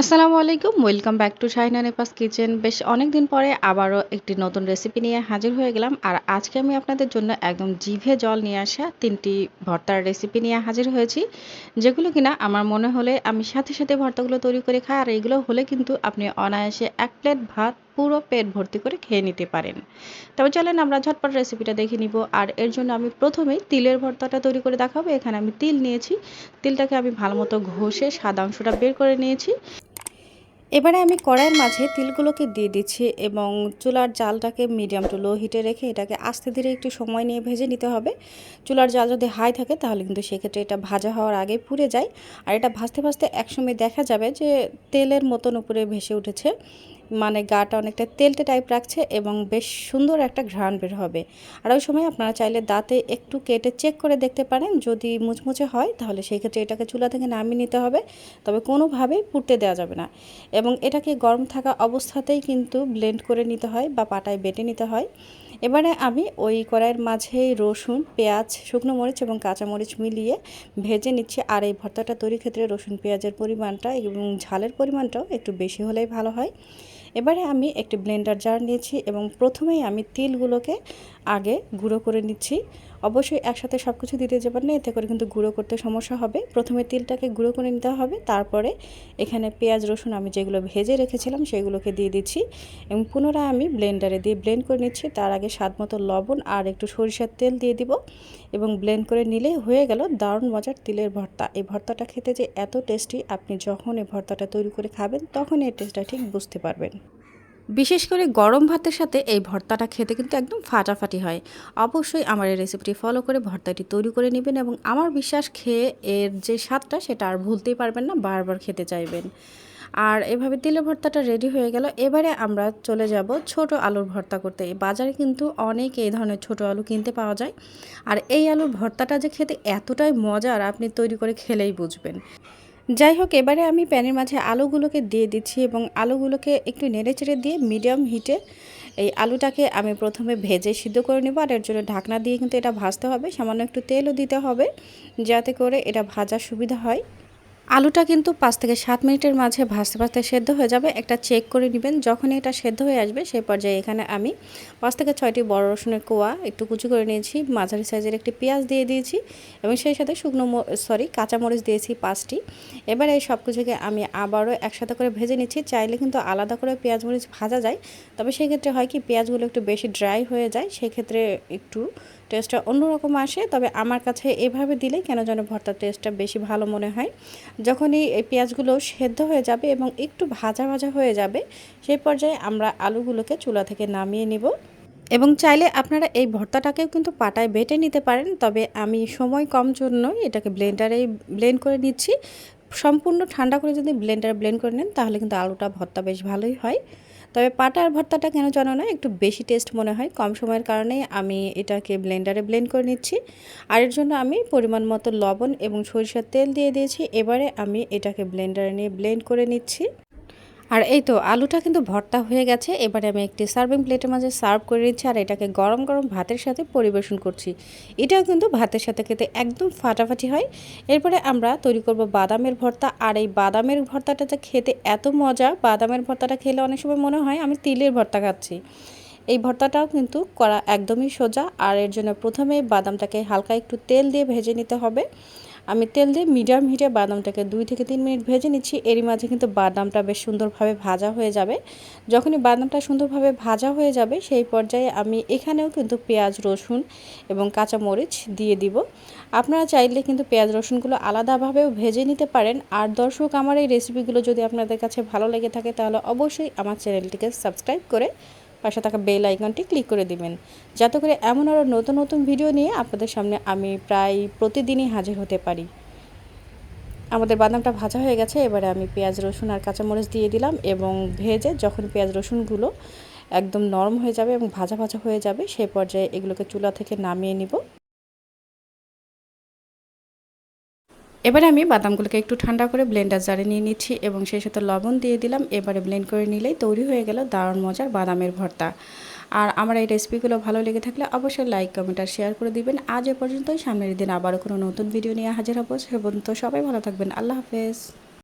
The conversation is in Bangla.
আসসালামু আলাইকুম, ওয়েলকাম ব্যাক টু শাহিনা নেপাস কিচেন। বেশ অনেক দিন পরে আবারও একটি নতুন রেসিপি নিয়ে হাজির হয়ে গেলাম। আর আজকে আমি আপনাদের জন্য একদম জিভে জল নিয়ে আসা তিনটি ভর্তার রেসিপি নিয়ে হাজির হয়েছি, যেগুলো কিনা আমার মনে হলে আমি সাথে সাথে ভর্তাগুলো তৈরি করে খাই। আর এইগুলো হলে কিন্তু আপনি অনায়াসে এক প্লেট ভাত পুরো পেট ভর্তি করে খেয়ে নিতে পারেন। তবে চলেন আমরা ঝটপট রেসিপিটা দেখে নিব। আর এর জন্য আমি প্রথমেই তিলের ভর্তাটা তৈরি করে দেখাবো। এখানে আমি তিল নিয়েছি। তিলটাকে আমি ভালো মতো ঘষে সাদা অংশটা বের করে নিয়েছি। এবারে আমি কড়াইয়ের মাঝে তিলগুলোকে দিয়ে দিচ্ছি এবং চুলার জালটাকে মিডিয়াম টু লো হিটে রেখে এটাকে আস্তে ধীরে একটু সময় নিয়ে ভেজে নিতে হবে। চুলার জাল যদি হাই থাকে তাহলে কিন্তু সেক্ষেত্রে এটা ভাজা হওয়ার আগে পুড়ে যায়। আর এটা ভাজতে ভাজতে একসময় দেখা যাবে যে তেলের মতন উপরে ভেসে উঠেছে। মানে গাটা অনেকটা তেলটে টাইপ রাখছে এবং বেশ সুন্দর একটা ঘ্রাণ বের হবে। আর ওই সময় আপনারা চাইলে দাঁতে একটু কেটে চেক করে দেখতে পারেন। যদি মুচমুচে হয়, তাহলে সেই ক্ষেত্রে এটাকে চুলা থেকে নামিয়ে নিতে হবে। তবে কোনোভাবেই পুড়তে দেওয়া যাবে না। এবং এটাকে গরম থাকা অবস্থাতেই কিন্তু ব্লেন্ড করে নিতে হয় বা পাটায় বেটে নিতে হয়। এবারে আমি ওই কড়াইয়ের মাঝেই রসুন, পেঁয়াজ, শুকনো মরিচ এবং কাঁচামরিচ মিলিয়ে ভেজে নিচ্ছি। আর এই ভর্তাটা তৈরির ক্ষেত্রে রসুন, পেঁয়াজের পরিমাণটা এবং ঝালের পরিমাণটাও একটু বেশি হলেই ভালো হয়। এবারে আমি একটি ব্লেন্ডার জার নিয়েছি এবং প্রথমেই আমি তিলগুলোকে আগে গুঁড়ো করে নিচ্ছি। অবশ্যই একসাথে সব কিছু দিতে যাবেন না, এতে করে কিন্তু গুঁড়ো করতে সমস্যা হবে। প্রথমে তিলটাকে গুঁড়ো করে নিতে হবে, তারপরে এখানে পেঁয়াজ, রসুন আমি যেগুলো ভেজে রেখেছিলাম সেগুলোকে দিয়ে দিচ্ছি এবং পুনরায় আমি ব্লেন্ডারে দিয়ে ব্লেন্ড করে নিচ্ছি। তার আগে স্বাদ মতো লবণ আর একটু সরিষার তেল দিয়ে দিব এবং ব্লেন্ড করে নিলেই হয়ে গেল দারুণ মজার তিলের ভর্তা। এই ভর্তাটা খেতে যে এত টেস্টি, আপনি যখন এই ভর্তাটা তৈরি করে খাবেন, তখন এই টেস্টটা ঠিক বুঝতে পারবেন। বিশেষ করে গরম ভাতের সাথে এই ভর্তাটা খেতে কিন্তু একদম ফাটাফাটি হয়। অবশ্যই আমার এই রেসিপিটি ফলো করে ভর্তাটি তৈরি করে নেবেন এবং আমার বিশ্বাস খেয়ে এর যে স্বাদটা সেটা আর ভুলতেই পারবেন না, বারবার খেতে চাইবেন। আর এভাবে তিলের ভর্তাটা রেডি হয়ে গেল। এবারে আমরা চলে যাব ছোট আলুর ভর্তা করতে। বাজারে কিন্তু অনেক এই ধরনের ছোট আলু কিনতে পাওয়া যায়। আর এই আলুর ভর্তাটা যে খেতে এতটাই মজার, আপনি তৈরি করে খেলেই বুঝবেন। যাই হোক এবারে আমি প্যানের মাঝে আলুগুলোকে দিয়ে দিচ্ছি এবং আলুগুলোকে একটু নেড়ে চেড়ে দিয়ে মিডিয়াম হিটে এই আলুটাকে আমি প্রথমে ভেজে সিদ্ধ করে নেব আর এর জন্য ঢাকনা দিয়ে কিন্তু এটা ভাজতে হবে। সামান্য একটু তেলও দিতে হবে যাতে করে এটা ভাজার সুবিধা হয়। আলুটা কিন্তু পাঁচ থেকে সাত মিনিটের মাঝে ভাজতে ভাজতে সেদ্ধ হয়ে যাবে। একটা চেক করে নেবেন, যখনই এটা সেদ্ধ হয়ে আসবে সেই পর্যায়ে এখানে আমি পাঁচ থেকে ছয়টি বড় রসুনের কোয়া একটু কুচি করে নিয়েছি, মাঝারি সাইজের একটি পেঁয়াজ দিয়ে দিয়েছি এবং সেই সাথে শুকনো সরি কাঁচামরিচ দিয়েছি পাঁচটি। এবার এই সব কিছুকে আমি আবারও একসাথে করে ভেজে নিচ্ছি। চাইলে কিন্তু আলাদা করে পেঁয়াজ মরিচ ভাজা যায়, তবে সেক্ষেত্রে হয় কি, পেঁয়াজগুলো একটু বেশি ড্রাই হয়ে যায়, সেক্ষেত্রে একটু টেস্টটা অন্যরকম আসে, তবে আমার কাছে এভাবে দিলে কেন যেন ভর্তার টেস্টটা বেশি ভালো মনে হয়। যখনই এই পেঁয়াজগুলো সেদ্ধ হয়ে যাবে এবং একটু ভাজা ভাজা হয়ে যাবে, সেই পর্যায়ে আমরা আলুগুলোকে চুলা থেকে নামিয়ে নিব। এবং চাইলে আপনারা এই ভর্তাটাকেও কিন্তু পাটায় বেটে নিতে পারেন, তবে আমি সময় কম জন্যই এটাকে ব্লেন্ডারেই ব্লেন্ড করে নিচ্ছি। সম্পূর্ণ ঠান্ডা করে যদি ব্লেন্ডারে ব্লেন্ড করে নেন, তাহলে কিন্তু আলুটা ভর্তা বেশ ভালোই হয়। তবে পাটার ভর্তাটা কেন জানো না, একটু বেশি টেস্ট মনে হয়। কম সময়ের কারণে আমি এটাকে ব্লেন্ডারে ব্লেন্ড করে নিচ্ছি। আর এর জন্য আমি পরিমাণ মতো লবণ এবং সরিষার তেল দিয়ে দিয়েছি। এবারে আমি এটাকে ব্লেন্ডারে নিয়ে ব্লেন্ড করে নিচ্ছি। আর এই তো আলুটা কিন্তু ভর্তা হয়ে গেছে। এবারে আমি একটি সার্ভিং প্লেটের মাঝে সার্ভ করে নিচ্ছি আর এটাকে গরম গরম ভাতের সাথে পরিবেশন করছি। এটাও কিন্তু ভাতের সাথে খেতে একদম ফাটাফাটি হয়। এরপরে আমরা তৈরি করব বাদামের ভর্তা। আর এই বাদামের ভর্তাটা খেতে এত মজা, বাদামের ভর্তাটা খেলে অনেক সময় মনে হয় আমি তিলের ভর্তা খাচ্ছি। এই ভর্তাটাও কিন্তু করা একদমই সোজা। আর এর জন্য প্রথমে বাদামটাকে হালকা একটু তেল দিয়ে ভেজে নিতে হবে। আমি তেল দিয়ে মিডিয়াম হিটে বাদামটাকে দুই থেকে তিন মিনিট ভেজে নিচ্ছি। এরই মাঝে কিন্তু বাদামটা বেশ সুন্দরভাবে ভাজা হয়ে যাবে। যখনই বাদামটা সুন্দরভাবে ভাজা হয়ে যাবে, সেই পর্যায়ে আমি এখানেও কিন্তু পেঁয়াজ, রসুন এবং কাঁচা মরিচ দিয়ে দিব। আপনারা চাইলে কিন্তু পেঁয়াজ, রসুনগুলো আলাদাভাবেও ভেজে নিতে পারেন। আর দর্শক, আমার এই রেসিপিগুলো যদি আপনাদের কাছে ভালো লেগে থাকে, তাহলে অবশ্যই আমার চ্যানেলটিকে সাবস্ক্রাইব করে পাশে থাকা বেল আইকনটি ক্লিক করে দিবেন। যাতে করে এমন আরও নতুন নতুন ভিডিও নিয়ে আপনাদের সামনে আমি প্রায় প্রতিদিনই হাজির হতে পারি। আমাদের বাদামটা ভাজা হয়ে গেছে, এবারে আমি পেঁয়াজ, রসুন আর কাঁচামরিচ দিয়ে দিলাম এবং ভেজে যখন পেঁয়াজ, রসুনগুলো একদম নরম হয়ে যাবে এবং ভাজা ভাজা হয়ে যাবে সেই পর্যায়ে এগুলোকে চুলা থেকে নামিয়ে নিব। এবারে আমি বাদামগুলোকে একটু ঠান্ডা করে ব্লেন্ডার জারে নিয়ে নিচ্ছি এবং সেই সাথে লবণ দিয়ে দিলাম। এবারে ব্লেন্ড করে নিলেই তৈরি হয়ে গেল দারুণ মজার বাদামের ভর্তা। আর আমার এই রেসিপিগুলো ভালো লেগে থাকলে অবশ্যই লাইক কমেন্ট আর শেয়ার করে দিবেন। আজ এ পর্যন্তই। সামনের দিন আবারও কোনো নতুন ভিডিও নিয়ে হাজির হব। সে পর্যন্ত সবাই ভালো থাকবেন। আল্লাহ হাফেজ।